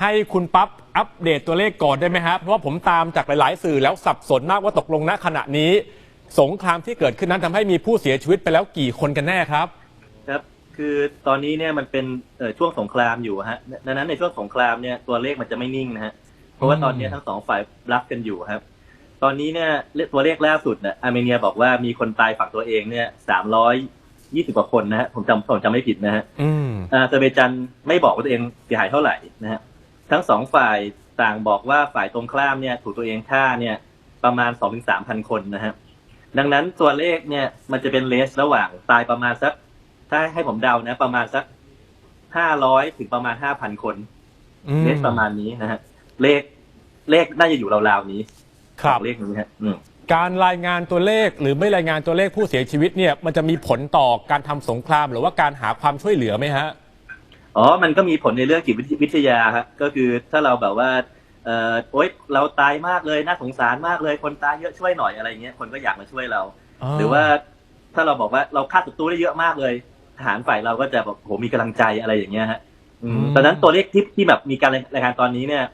ให้คุณปั๊บอัปเดตตัวเลขก่อนได้ไหมครับเพราะว่าผมตามจากหลาย ๆ สื่อแล้วสับสนมากว่าตกลงณขณะนี้ สงครามที่เกิดขึ้นนั้นทำให้มีผู้เสียชีวิตไปแล้วกี่คนกันแน่ครับ ครับคือตอนนี้เนี่ยมันเป็นเอ่อช่วงสงครามอยู่ฮะดังนั้นในช่วงสงครามเนี่ยตัวเลขมันจะไม่นิ่งนะฮะเพราะว่าตอนนี้ทั้งสองฝ่ายรับกันอยู่ครับ ตอนนี้เนี่ยตัวเลขล่าสุดเนี่ยอาร์เมเนียบอกว่ามีคนตายฝั่งตัวเองเนี่ยสามร้อยยี่สิบกว่าคนนะฮะผมจำผมจำไม่ผิดนะฮะอืม อาเซอร์เบจันไม่บอกว่าตัวเองเสียหายเท่าไหร่นะฮะ ทั้งสองฝ่ายต่างบอกว่าฝ่ายตรงข้ามเนี่ย ถูกตัวเองฆ่าเนี่ย ประมาณสองถึงสามพันคนนะฮะดังนั้นตัวเลขเนี่ยมันจะเป็นเลสระหว่างตายประมาณสัก ถ้าให้ผมเดานะ ประมาณสักห้าร้อยถึงประมาณห้าพันคนอืมเลสประมาณนี้นะฮะเลขเลขน่าจะอยู่ราวๆนี้ครับเลขนี้ฮะอืมการรายงานตัวเลขหรือไม่รายงานตัวเลขผู้เสียชีวิตเนี่ย มันจะมีผลต่อการทำสงครามหรือว่าการหาความช่วยเหลือไหมฮะ อ๋อ มันก็มีผลในเรื่องจิตวิทยาครับก็คือถ้าเราแบบว่าเอ่อโอ๊ยเราตายมากเลยน่าสงสารมากเลย คนตายเยอะช่วยหน่อยอะไรเงี้ยคนก็อยากมาช่วยเรา หรือว่าถ้าเราบอกว่าเราฆ่าศัตรูได้เยอะมากเลยทหารฝ่ายเราก็จะแบบโหมีกำลังใจอะไรอย่างเงี้ยฮะอืมอืมตอนนั้นตัวเลขที่ที่แบบมีการรายงานตอนนี้เนี่ย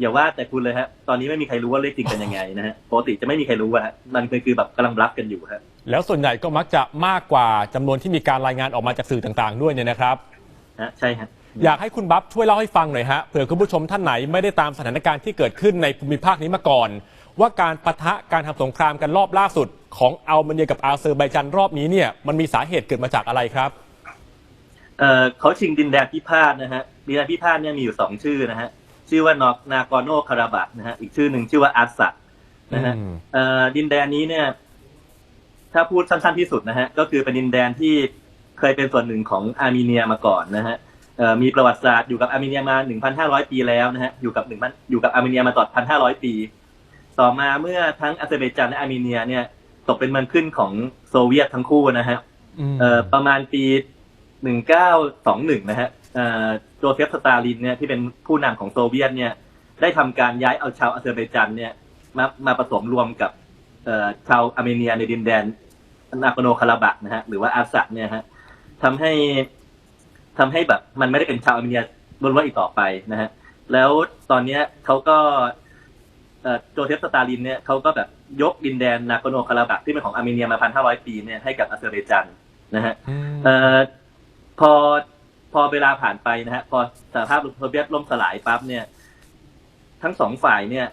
อย่าว่าแต่คุณเลยฮะ ตอนนี้ไม่มีใครรู้ว่าเลขจริงเป็นยังไงนะฮะปกติจะไม่มีใครรู้อะฮะมันคือแบบกำลังรับกันอยู่ฮะแล้วส่วนใหญ่ก็มักจะมากกว่าจำนวนที่มีการรายงานออกมาจากสื่อต่าง ๆ ด้วยเนี่ยนะครับ ฮะใช่ฮะอยากให้คุณบัฟช่วยเล่าให้ฟังหน่อยฮะเผื่อคุณผู้ชมท่านไหนไม่ได้ตามสถานการณ์ที่เกิดขึ้นในภูมิภาคนี้มาก่อน ว่าการปะทะการทำสงครามกันรอบล่าสุด ของอัลเมเนียกับอาเซอร์ไบจันรอบนี้เนี่ยมันมีสาเหตุเกิดมาจากอะไรครับเอ่อเขาชิงดินแดนพิพาทนะฮะดินแดนพิพาทเนี่ยมีอยู่สองชื่อนะฮะชื่อว่านอกนากอโนคาราบักนะฮะอีกชื่อหนึ่งชื่อว่าอาร์สักนะฮะอืมเอ่อดินแดนนี้เนี่ย ถ้าพูดสั้นๆที่สุดนะฮะก็คือเป็นดินแดนที่ เคยเป็นส่วนหนึ่งของอาร์เมเนียมาก่อนนะฮะเอ่อมีประวัติศาสตร์อยู่กับอาร์เมเนียมา 1,500 ปีแล้วนะฮะอยู่กับหนึ่งอยู่กับอาร์เมเนียมาตลอด1,500 ปี ต่อมาเมื่อทั้งอาเซอร์ไบจานและอาร์เมเนียเนี่ยตกเป็นเมันขึ้นของโซเวียตทั้งคู่นะฮะเอ่อประมาณปี 1921 นะฮะเอ่อโจเซฟสตาลินเนี่ยที่เป็นผู้นำของโซเวียตเนี่ยได้ทำการย้ายเอาชาวอาเซอร์ไบจันเนี่ยมามาผสมรวมกับเอ่อชาวอาร์เมเนียในดินแดนนาโกโนคาราบักนะฮะหรือว่าอาร์ซักเนี่ยฮะ ทำให้ทำให้แบบ มันไม่ได้เป็นชาวอาร์เมเนียล้วนๆอีกต่อไปนะฮะแล้วตอนเนี้ยเขาก็เอ่อโจเซฟสตาลินเนี่ยเขาก็แบบยกดินแดนนาโกโนคาราบักที่เป็นของอาร์เมเนียมาพันห้าร้อยปีเนี่ยให้กับอาเซอร์ไบจันนะฮะเอ่อพอพอเวลาผ่านไปนะฮะ พอสหภาพโซเวียตล่มสลายปั๊บเนี่ย ทั้งสองฝ่ายเนี่ย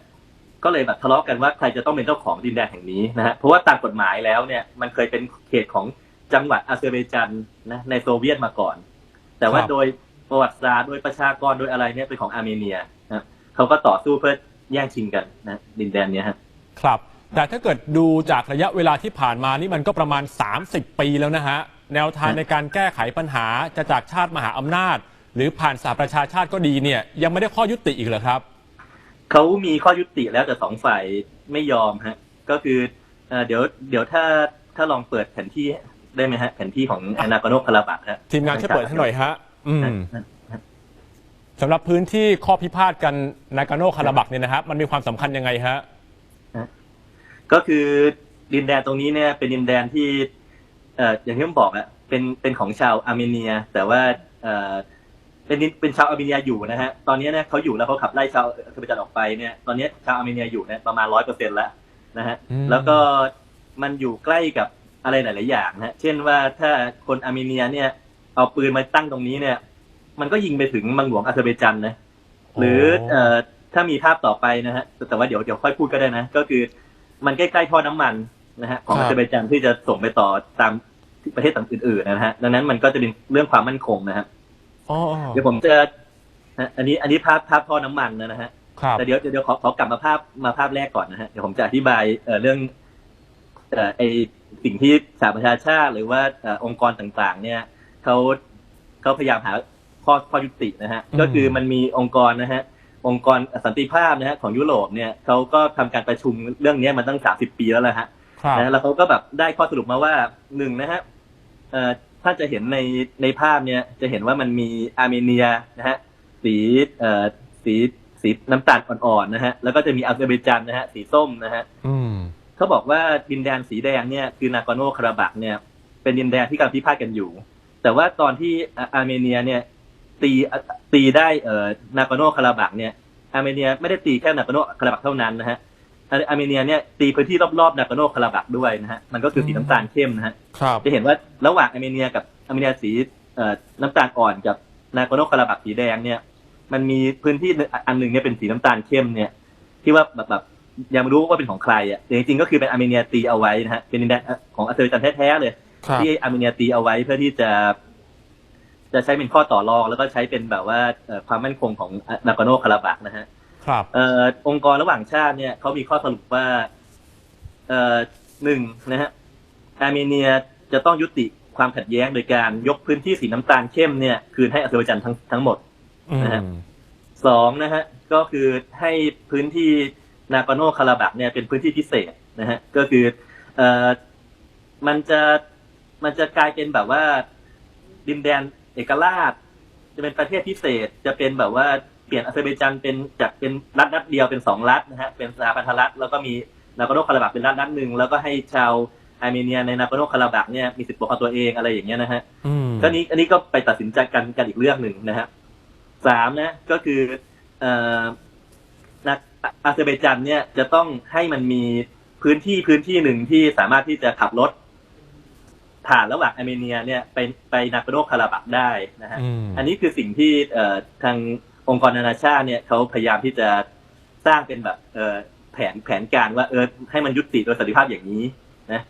ก็เลยแบบทะเลาะกันว่าใครจะต้องเป็นเจ้าของดินแดนแห่งนี้นะฮะเพราะว่าตามกฎหมายแล้วเนี่ย มันเคยเป็นเขตของ จังหวัดอาเซอร์ไบจันนะในโซเวียตมาก่อน แต่ว่าครับ โดยประวัติศาสตร์โดยประชากรโดยอะไรเนี่ยเป็นของอาร์เมเนียนะเขาก็ต่อสู้เพื่อแย่งชิงกันนะดินแดนเนี้ยฮะ ครับ แต่ถ้าเกิดดูจากระยะเวลาที่ผ่านมานี่มันก็ประมาณ 30 ปีแล้วนะฮะ แนวทางในการแก้ไขปัญหาจะจากชาติมหาอำนาจ หรือผ่านสหประชาชาติก็ดีเนี่ย ยังไม่ได้ข้อยุติอีกเหรอครับ เขามีข้อยุติแล้วแต่สองฝ่ายไม่ยอมฮะ ก็คือเอ่อเดี๋ยวเดี๋ยวถ้าถ้าลองเปิดแผนที่ ได้ไหมฮะแผนที่ของอนาโกโนคาราบักฮะทีมงานช่วยเปิดให้หน่อยฮะ อืมฮะฮะสำหรับพื้นที่ข้อพิพาทกันนากาโนคาราบักเนี่ยนะครับมันมีความสำคัญยังไงฮะก็คือดินแดนตรงนี้เนี่ย เป็นดินแดนที่เอ่ออย่างที่ผมบอกอะเป็นเป็นของชาวอาร์เมเนีย แต่ว่าเอ่อเป็นดินเป็นชาวอาร์เมเนียอยู่นะฮะตอนนี้เนี่ยเขาอยู่แล้วเขาขับไล่ชาวอาเซอร์ไบจานออกไปเนี่ยตอนนี้ชาวอาร์เมเนียอยู่เนี่ยประมาณร้อยเปอร์เซ็นต์แล้วนะฮะอืมแล้วก็มันอยู่ใกล้กับ อะไรหลาย ๆ อย่างนะฮะเช่นว่าถ้าคนอาร์เมเนียเนี่ยเอาปืนมาตั้งตรงนี้เนี่ย มันก็ยิงไปถึงเมังหลวงอาเซอร์ไบจันนะหรือเอ่อถ้ามีภาพต่อไปนะฮะแต่ว่าเดี๋ยวเดี๋ยวค่อยพูดก็ได้นะ ก็คือมันใกล้ๆท่อน้ำมันนะฮะของครับอาเซอร์ไบจันที่จะส่งไปต่อตามประเทศต่างอื่น ๆ นะฮะดังนั้นมันก็จะเป็นเรื่องความมั่นคงนะฮะอ๋อเดี๋ยวผมจะนะอันนี้อันนี้ภาพภาพท่อน้ำมันนะฮะครับแต่เดี๋ยวเดี๋ยวเดี๋ยวขอขอกลับมาภาพมาภาพแรกก่อนนะฮะเดี๋ยวผมจะอธิบายเอ่อเรื่องเอ่อไอ สิ่งที่สหประชาชาติหรือว่าเอ่อองค์กรต่างๆ เนี่ยเขาเขาพยายามหาข้อข้อยุตินะฮะอืมก็คือมันมีองค์กรนะฮะองค์กรสันติภาพนะฮะของยุโรปเนี่ยเขาก็ทำการประชุมเรื่องนี้มาตั้งสามสิบปีแล้วแหละฮะครับนะแล้วเขาก็แบบได้ข้อสรุปมาว่าหนึ่งนะฮะเอ่อถ้าจะเห็นในในภาพเนี่ยจะเห็นว่ามันมีอาร์เมเนียนะฮะสีเอ่อสีสีน้ำตาลอ่อนๆนะฮะแล้วก็จะมีอาเซอร์ไบจันนะฮะสีส้มนะฮะอืม เขาบอกว่าดินแดนสีแดงเนี่ยคือนา g ก r โนคาราบักเนี่ยเป็นดินแดนที่กำลังพิพาทกันอยู่ แต่ว่าตอนที่อาอาร์เมเนียเนี่ยตีตีได้เอ่อนาโกโนคาราบักเนี่ยอาร์เมเนียไม่ได้ตีแค่นาโกโนคาราบักเท่านั้นนะฮะอาร์เมเนียเนี่ยตีพื้นที่รอบๆนาโกโนคาราบักด้วยนะฮะมันก็คือสีน้ำตาลเข้มนะฮะครับจะเห็นว่าระหว่างอาร์เมเนียกับอาร์เมเนียสีเอ่อน้ำตาลอ่อนกับนาโกโนคาราบักสีแดงเนี่ย มันมีพื้นที่อันหนึ่งเนี่ยเป็นสีน้ำตาลเข้มเนี่ยที่ว่าแบบแบบ ยังไม่รู้ว่าเป็นของใครอะแต่จริงๆก็คือเป็นอาร์เมเนียตีเอาไว้นะฮะเป็นดินแดนของอาเซอร์ไบจานแท้ๆเลยครับที่อาร์เมเนียตีเอาไว้เพื่อที่จะ จะใช้เป็นข้อต่อรองแล้วก็ใช้เป็นแบบว่าเอ่อความมั่นคงของนาโกโนคาราบักนะฮะครับเอ่อองค์กรระหว่างชาติเนี่ยเขามีข้อสรุปว่าเอ่อหนึ่งนะฮะอาร์เมเนียจะต้องยุติความขัดแย้งโดยการยกพื้นที่สีน้ำตาลเข้มเนี่ยคืนให้อาเซอร์ไบจานทั้งทั้งหมดอืมนะฮะสองนะฮะก็คือให้พื้นที่ นาโกโนคาราบักเนี่ยเป็นพื้นที่พิเศษนะฮะก็คือเอ่อมันจะมันจะกลายเป็นแบบว่าดินแดนเอกราช จะเป็นประเทศพิเศษ จะเป็นแบบว่าเปลี่ยนอาเซอร์ไบจานเป็นจากเป็นรัฐรัฐเดียวเป็นสองรัฐนะฮะเป็นสหพันธรัฐแล้วก็มีนาโกโนคาราบักเป็นรัฐรัฐหนึ่งแล้วก็ให้ชาวอาร์เมเนียในนาโกโนคาราบักเนี่ยมีสิทธิปกครองตัวเองอะไรอย่างเงี้ยนะฮะอืมก็นี้อันนี้ก็ไปตัดสินใจกันกันอีกเรื่องหนึ่งนะฮะสามนะก็คือเอ่อนัก อาเซอร์ไบจันเนี่ยจะต้องให้มันมีพื้นที่พื้นที่หนึ่งที่สามารถที่จะขับรถผ่านระหว่างอาร์เมเนียเนี่ยไปไปนาโกโนคาราบักได้นะฮะอืมอันนี้คือสิ่งที่เอ่อทางองค์กรนานาชาติเนี่ยเขาพยายามที่จะสร้างเป็นแบบเอ่อแผนแผนการว่าเออให้มันยุติโดยสันติภาพอย่างนี้นะ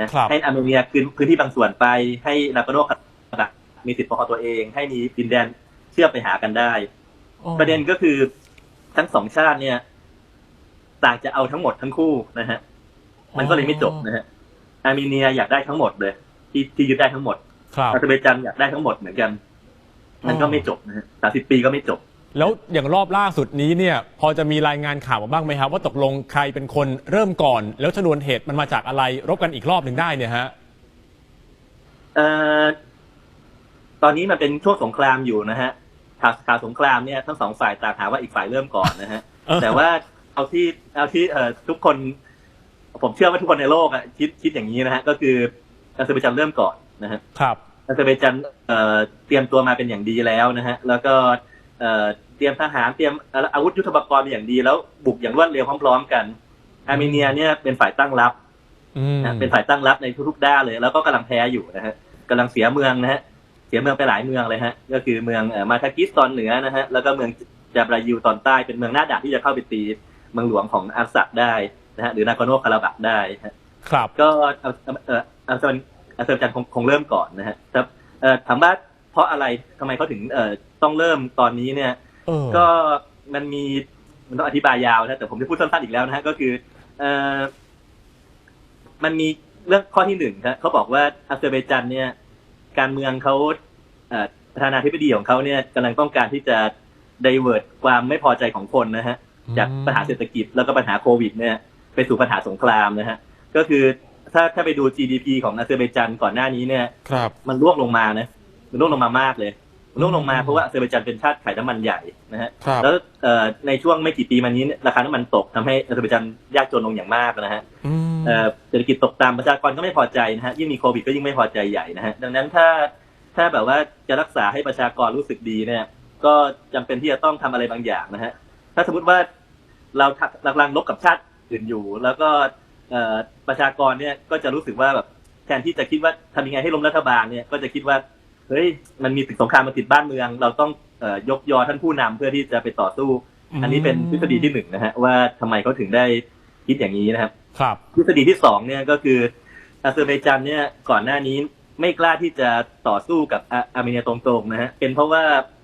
นะครับให้อาร์เมเนียคืนพื้นที่บางส่วนไปให้นาโกโนคาราบักมีสิทธิปกครองตัวเอง ให้มีดินแดนเชื่อมไปหากันได้ ประเด็นก็คือทั้งสองชาติเนี่ย ต่างจะเอาทั้งหมดทั้งคู่นะฮะ มันก็เลยไม่จบนะฮะ อาร์เมเนียอยากได้ทั้งหมดเลย ที่ที่ยึดได้ทั้งหมดครับอาเซอร์ไบจันอยากได้ทั้งหมดเหมือนกัน มันก็ไม่จบนะฮะสามสิบปีก็ไม่จบ แล้วอย่างรอบล่าสุดนี้เนี่ย พอจะมีรายงานข่าวมาบ้างไหมครับว่าตกลงใครเป็นคนเริ่มก่อน แล้วชนวนเหตุมันมาจากอะไรรบกันอีกรอบหนึ่งได้เนี่ยฮะเอ่อตอนนี้มันเป็นช่วงสงครามอยู่นะฮะข่าวข่าวสงครามเนี่ยทั้งสองฝ่ายต่างหาว่าอีกฝ่ายเริ่มก่อนนะฮะเออแต่ว่า เอาที่เอาที่เอ่อทุกคน ผมเชื่อว่าทุกคนในโลกอะคิดคิดอย่างนี้นะฮะก็คืออาเซอร์ไบจันเริ่มก่อนนะฮะครับอาเซอร์ไบจันเอ่อเตรียมตัวมาเป็นอย่างดีแล้วนะฮะ แล้วก็เอ่อเตรียมทหารเตรียมอาวุธยุทโธปกรณ์เป็นอย่างดีแล้วบุกอย่างรวดเร็วพร้อมๆกันอาร์เมเนียเนี่ยเป็นฝ่ายตั้งรับอืมนะเป็นฝ่ายตั้งรับในทุกๆด้านเลย แล้วก็กำลังแพ้อยู่นะฮะกำลังเสียเมืองนะฮะเสียเมืองไปหลายเมืองเลยฮะ ก็คือเมืองเอ่อมาทากิสตอนเหนือนะฮะแล้วก็เมืองจาบรายูตอนใต้เป็นเมืองหน้าด่านที่จะเข้าไปตี เมืองหลวงของอาร์ซักได้นะฮะหรือนาโกโนคาราบักได้ฮะครับ ก็เอ่อเอ่ออาเซอร์อาเซอร์จันคงคงเริ่มก่อนนะฮะแต่เอ่อถามว่าเพราะอะไรทำไมเขาถึงเอ่อต้องเริ่มตอนนี้เนี่ยเออก็มันมีมันต้องอธิบายยาวนะแต่ผมจะพูดสั้นๆอีกแล้วนะฮะก็คือเอ่อมันมีเรื่องข้อที่หนึ่งครับเขาบอกว่าอาเซอร์ไบจันเนี่ย การเมืองเขาเอ่อประธานาธิบดีของเขาเนี่ยกำลังต้องการที่จะไดเวิร์ตความไม่พอใจของคนนะฮะ จากปัญหาเศรษฐกิจแล้วก็ปัญหาโควิดเนี่ยไปสู่ปัญหาสงครามนะฮะก็คือถ้าถ้าไปดู GDP ของอาเซอร์ไบจันก่อนหน้านี้เนี่ยครับมันร่วงลงมานะมันร่วงลงมามากเลยมันร่วงลงมาเพราะว่าอาเซอร์ไบจันเป็นชาติขายน้ำมันใหญ่นะฮะครับแล้วเอ่อในช่วงไม่กี่ปีมานี้เนี่ยราคาน้ำมันตกทำให้อาเซอร์ไบจันยากจนลงอย่างมากนะฮะอืมเอ่อเศรษฐกิจตกต่ำประชากรก็ไม่พอใจนะฮะยิ่งมีโควิดก็ยิ่งไม่พอใจใหญ่นะฮะดังนั้นถ้าถ้าแบบว่าจะรักษาให้ประชากรรู้สึกดีเนี่ย ก็จำเป็นที่จะต้องทำอะไรบางอย่างนะฮะ ถ้าสมมติว่าเรากำลังลบกับชาติอื่นอยู่ แล้วก็เอ่อประชากรเนี่ยก็จะรู้สึกว่าแบบแทนที่จะคิดว่าทำยังไงให้ล้มรัฐบาลเนี่ยก็จะคิดว่าเฮ้ยมันมีศึกสงครามมาติดบ้านเมือง เราต้องเอ่อยกยอท่านผู้นำเพื่อที่จะไปต่อสู้ อันนี้เป็นทฤษฎีที่หนึ่งนะฮะว่าทำไมเขาถึงได้คิดอย่างนี้นะครับ ครับทฤษฎีที่สองเนี่ยก็คืออาเซอร์ไบจันเนี่ยก่อนหน้านี้ไม่กล้าที่จะต่อสู้กับอาอาร์เมเนียตรงๆนะฮะเป็นเพราะว่าเอ่อ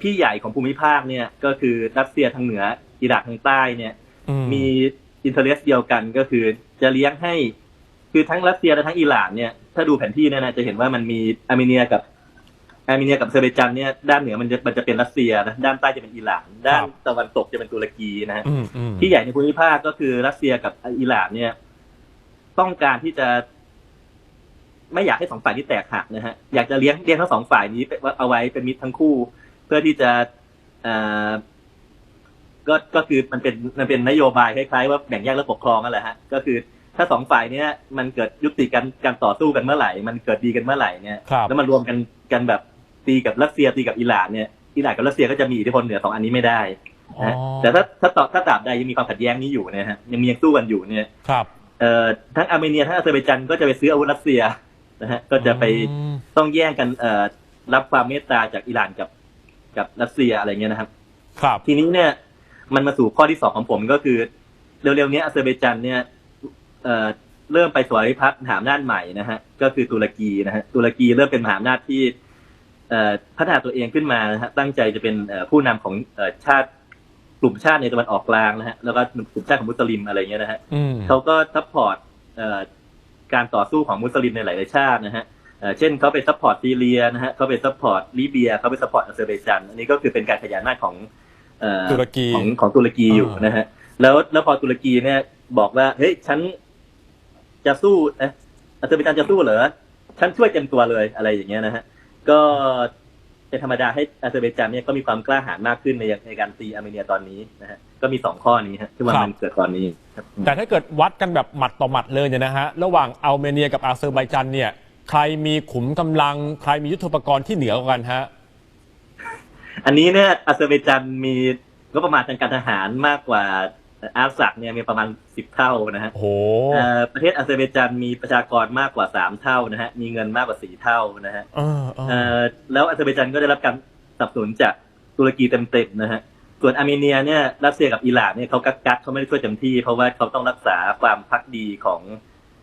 พี่ใหญ่ของภูมิภาคเนี่ยก็คือรัสเซียทางเหนืออิรักทางใต้เนี่ยอืมีอินเทอร์เนสเดียวกันก็คือจะเลี้ยงให้ คือทั้งรัสเซียและทั้งอิหร่านเนี่ยถ้าดูแผนที่เนี่ยนะจะเห็นว่ามันมีอาร์เมเนียกับอาร์เมเนียกับอาเซอร์ไบจันเนี่ยด้านเหนือมันจะมันจะเป็นรัสเซียนะด้านใต้จะเป็นอิหร่าน ด้านตะวันตกจะเป็นตุรกีนะฮะอืมอืมที่ใหญ่ในภูมิภาคก็คือรัสเซียกับอิหร่านเนี่ย ต้องการที่จะ ไม่อยากให้สองฝ่ายนี้แตกหักนะฮะอยากจะเลี้ยงเลี้ยงทั้งสองฝ่ายนี้เอาไว้เป็นมิตรทั้งคู่ เพื่อที่จะเอ่อก็ก็คือมันเป็นมันเป็นนโยบายคล้ายๆว่าแบ่งแยกและปกครองนั่นแหละฮะก็คือถ้าสองฝ่ายเนี้ยมันเกิดยุติการการต่อสู้กันเมื่อไหร่ มันเกิดดีกันเมื่อไหร่เนี่ยครับแล้วมันรวมกันกันแบบตีกับรัสเซียตีกับอิหร่านเนี่ยอิหร่านกับรัสเซียก็จะมีอิทธิพลเหนือสองอันนี้ไม่ได้นะฮะแต่ถ้าถ้าต่อถ้าตราบใดยังมีความขัดแย้งนี้อยู่เนะฮะยังมียังสู้กันอยู่เนี่ยครับเอ่อทั้งอาร์เมเนียทั้งอาเซอร์ไบจันก็จะไปซื้ออาวุธรัสเซีย นะฮะก็จะไปอืมต้องแย่งกันเอ่อรับความเมตตาจากอิหร่านกับกับรัสเซียอะไรเงี้ยนะครับ ครับทีนี้เนี่ยมันมาสู่ข้อที่สองของผมก็คือ เร็วๆนี้อาเซอร์ไบจันเนี่ยเอ่อเริ่มไปสวยพัฒน์มหาอำนาจใหม่นะฮะก็คือตุรกีนะฮะตุรกีเริ่มเป็นมหาอำนาจที่เอ่อพัฒนาตัวเองขึ้นมานะฮะตั้งใจจะเป็นเอ่อผู้นำของเอ่อชาติกลุ่มชาติในตะวันออกกลางนะฮะแล้วก็กลุ่มชาติของมุสลิมอะไรเงี้ยนะฮะอืมเขาก็ซัพพอร์ตเอ่อ การต่อสู้ของมุสลิมในหลายๆชาตินะฮะเอ่อเช่นเขาไปซัพพอร์ตซีเรียนะฮะเขาไปซัพพอร์ตลิเบียเขาไปซัพพอร์ตอาเซอร์ไบจันอันนี้ก็คือเป็นการขยายอำนาจของเอ่อตุรกีของของตุรกีอยู่อ่านนะฮะแล้วแล้วพอตุรกีเนี่ยบอกว่าเฮ้ยฉันจะสู้นะอาเซอร์ไบจันจะสู้เหรอฉันช่วยเต็มตัวเลยอะไรอย่างเงี้ยนะฮะก็เป็นธรรมดาให้อาเซอร์ไบจันเนี่ยก็มีความกล้าหาญมากขึ้นในในการตีอาร์เมเนียตอนนี้นะฮะ ก็มีสองข้อนี้ฮะที่ว่ามันเกิดตอนนี้ครับแต่ถ้าเกิดวัดกันแบบหมัดต่อหมัดเลยเนี่ยนะฮะระหว่างอัลเมเนียกับอาเซอร์ไบจันเนี่ย ใครมีขุมกำลัง ใครมียุทโธปกรณ์ที่เหนือกว่ากันฮะอันนี้เนี่ยอาเซอร์ไบจันมีงบประมาณทางการทหารมากกว่าอาร์ซักเนี่ยมีประมาณสิบเท่านะฮะโอ้โหเอ่อประเทศอาเซอร์ไบจันมีประชากรมากกว่าสามเท่านะฮะมีเงินมากกว่าสี่เท่านะฮะเออเออเอ่อแล้วอาเซอร์ไบจันก็ได้รับการสนับสนุนจากตุรกีเต็มๆนะฮะ ส่วนอาร์เมเนียเนี่ยรัสเซียกับอิหร่านเนี่ยเขากักกักเขาไม่ได้ช่วยเต็มที่ เพราะว่าเขาต้องรักษาความพักดีของ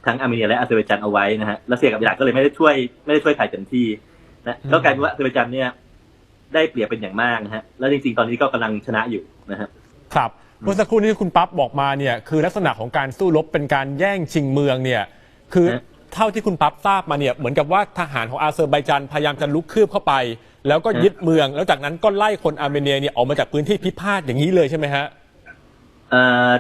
ทั้งอาร์เมเนียและอาเซอร์ไบจันเอาไว้นะฮะรัสเซียกับอิหร่านก็เลยไม่ได้ช่วยไม่ได้ช่วยใครเต็มที่นะก็กลายเป็นว่าอาเซอร์ไบจันเนี่ยได้เปรียบเป็นอย่างมากนะฮะแล้วจริง ๆ ตอนนี้ก็กำลังชนะอยู่นะฮะครับเมื่อสักครู่นี้ที่คุณปั๊บบอกมาเนี่ยคือลักษณะของการสู้รบเป็นการแย่งชิงเมืองเนี่ยคือฮะ เท่าที่คุณปั๊บทราบมาเนี่ยเหมือนกับว่าทหารของอาเซอร์ไบจันพยายามจะลุกคืบเข้าไป แล้วก็ยึดเมือง แล้วจากนั้นก็ไล่คนอาร์เมเนียเนี่ยออกมาจากพื้นที่พิพาทอย่างนี้เลยใช่ไหมฮะเอ่อ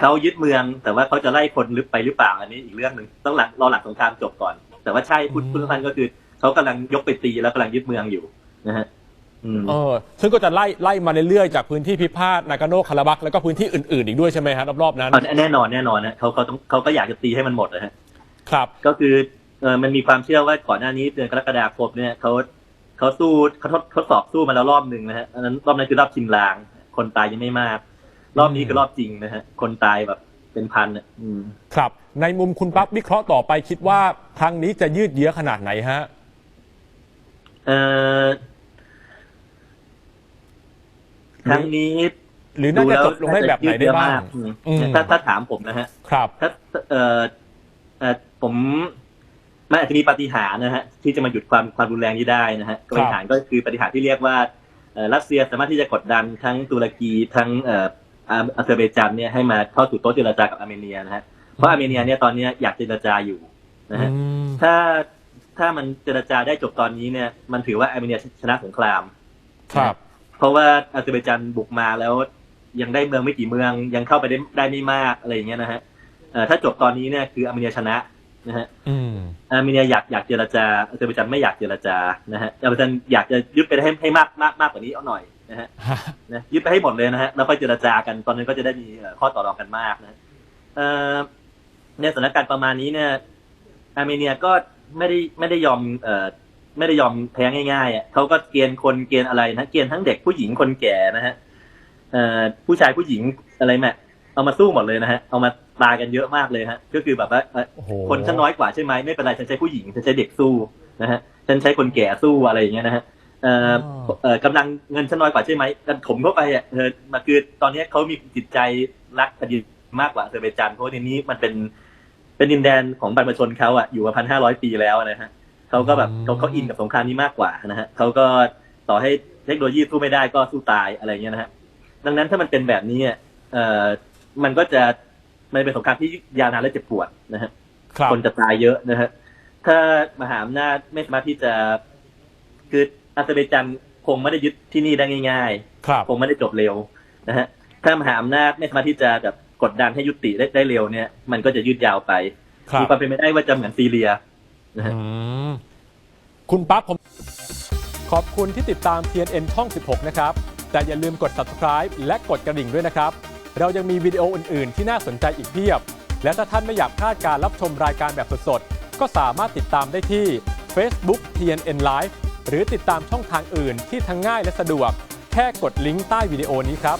เขายึดเมือง แต่ว่าเขาจะไล่คนลึกไปหรือเปล่าอันนี้อีกเรื่องหนึ่งต้องหลังรอหลังสงครามจบก่อน แต่ว่าใช่พูดอืมพูดสั้นๆก็คือเขากำลังยกไปตีแล้วกำลังยึดเมืองอยู่นะฮะอืมเออซึ่งก็จะไล่ไล่มาเรื่อยๆจากพื้นที่พิพาทนากาโนคาราบักแล้วก็พื้นที่อื่นๆอีกด้วยใช่ไหมฮะรอบๆนั้นเอาแน่นอนแน่นอนนะเขาเขาต้องเขาก็อยากจะตีให้มันหมดนะฮะ ครับ ก็คือเออมันมีความเชื่อว่าก่อนหน้านี้เดือนกรกฎาคมเนี่ยเขาเขาสู้เขาทดทดสอบสู้มาแล้วรอบหนึ่งนะฮะอันนั้นรอบนั้นคือรอบชิงลาง คนตายยังไม่มาก รอบนี้คือรอบจริงนะฮะคนตายแบบเป็นพันอะอืมครับ ในมุมคุณปั๊บวิเคราะห์ต่อไปคิดว่าครั้งนี้จะยืดเยื้อขนาดไหนฮะเอ่อครั้งนี้หรือน่าจะจบลงได้แบบไหนได้บ้างอืมอืมถ้าถ้าถามผมนะฮะ ครับ ถ้าเอ่อเอ่อ ผมมันอาจจะมีปาฏิหาริย์นะฮะที่จะมาหยุดความความรุนแรงนี้ได้นะฮะปาฏิหาริย์ก็คือปาฏิหาริย์ที่เรียกว่าเอ่อรัสเซียสามารถที่จะกดดันทั้งตุรกีทั้งเอ่ออาอาเซอร์ไบจันเนี่ยให้มาเข้าสู่โต๊ะเจรจากับอาร์เมเนียนะฮะเพราะอาร์เมเนียเนี่ยตอนเนี้ยอยากเจรจาอยู่นะฮะอืมถ้าถ้ามันเจรจาได้จบตอนนี้เนี่ยมันถือว่าอาร์เมเนียชนะสงคราม ครับ เพราะว่าอาเซอร์ไบจันบุกมาแล้วยังได้เมืองไม่กี่เมืองยังเข้าไปได้ได้ไม่มากอะไรอย่างเงี้ยนะฮะเอ่อถ้าจบตอนนี้เนี่ยคืออาร์เมเนียชนะ นะฮะอืมอาร์เมเนียอยากอยากเจรจาอาเซอร์ไบจันไม่อยากเจรจานะฮะอาเซอร์ไบจันอยากจะยึดไปให้ให้มากมากมากกว่านี้เอาหน่อยนะฮะนะยึดไปให้หมดเลยนะฮะแล้วค่อยเจรจากันตอนนั้นก็จะได้มีเอ่อข้อต่อรองกันมากนะเอ่อในสถานการณ์ประมาณนี้เนี่ยอาร์เมเนียก็ไม่ได้ไม่ได้ยอมเอ่อไม่ได้ยอมแพ้ง่ายๆอะเขาก็เกณฑ์คนเกณฑ์อะไรนะเกณฑ์ทั้งเด็กผู้หญิงคนแก่นะฮะเอ่อผู้ชายผู้หญิงอะไรแม่เอามาสู้หมดเลยนะฮะ เอามา ตายกันเยอะมากเลยฮะ ก็คือแบบว่าเอ่อโอ้โหคนฉันน้อยกว่าใช่ไหมไม่เป็นไรฉันใช้ผู้หญิงฉันใช้เด็กสู้นะฮะฉันใช้คนแก่สู้อะไรอย่างเงี้ยนะฮะเอ่อเอ่อกำลังเงินฉันน้อยกว่าใช่ไหมกันถมเข้าไปอะเออมาคือตอนนี้เขามีจิตใจรักแผ่นดินมากกว่าอาเซอร์ไบจานเพราะว่าในนี้มันเป็นเป็นดินแดนของบรรพชนเขาอะอยู่มาพันห้าร้อยปีแล้วนะฮะเขาก็แบบเขาเขาอินกับสงครามนี้มากกว่านะฮะเขาก็ต่อให้เทคโนโลยีสู้ไม่ได้ก็สู้ตายอะไรอย่างเงี้ยนะฮะดังนั้นถ้ามันเป็นแบบนี้อะเอ่อมันก็จะ มันเป็นสงครามที่ยาวนานและเจ็บปวดนะฮะครับคนจะตายเยอะนะฮะถ้ามหาอำนาจไม่สามารถที่จะคืออาเซอร์ไบจันคงไม่ได้ยึดที่นี่ได้ง่ายครับๆคงไม่ได้จบเร็วนะฮะถ้ามหาอำนาจไม่สามารถที่จะแบบกดดันให้ยุติได้ได้เร็วเนี่ย มันก็จะยืดยาวไปครับมีความเป็นไปได้ว่าจะเหมือนซีเรียนะฮะอืมคุณปั๊บผม ขอบคุณที่ติดตาม TNN ช่อง 16 นะครับ แต่อย่าลืมกด subscribe และกดกระดิ่งด้วยนะครับ เรายังมีวิดีโออื่น ๆ ที่น่าสนใจอีกเพียบ และถ้าท่านไม่อยากพลาดการรับชมรายการแบบสดๆ ก็สามารถติดตามได้ที่ Facebook TNN Live หรือติดตามช่องทางอื่นที่ทั้งง่ายและสะดวก แค่กดลิงก์ใต้วิดีโอนี้ครับ